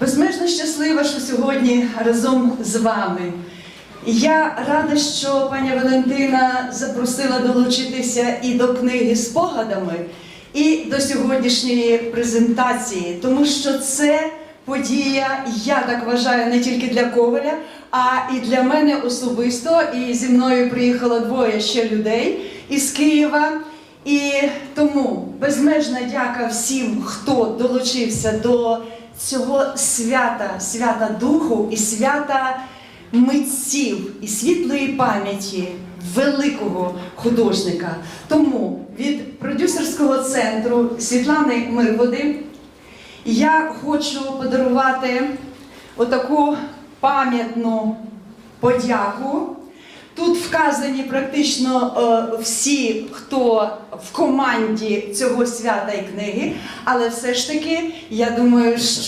Безмежно щаслива, що сьогодні разом з вами. Я рада, що пані Валентина запросила долучитися і до книги спогадами, і до сьогоднішньої презентації, тому що це подія, я так вважаю, не тільки для Коваля, а і для мене особисто. І зі мною приїхало двоє ще людей із Києва. І тому безмежна дяка всім, хто долучився до цього свята, свята духу і свята митців і світлої пам'яті великого художника. Тому від продюсерського центру Світлани Мирводи я хочу подарувати отаку пам'ятну подяку. Вказані практично е, всі, хто в команді цього свята і книги, але все ж таки, я думаю, що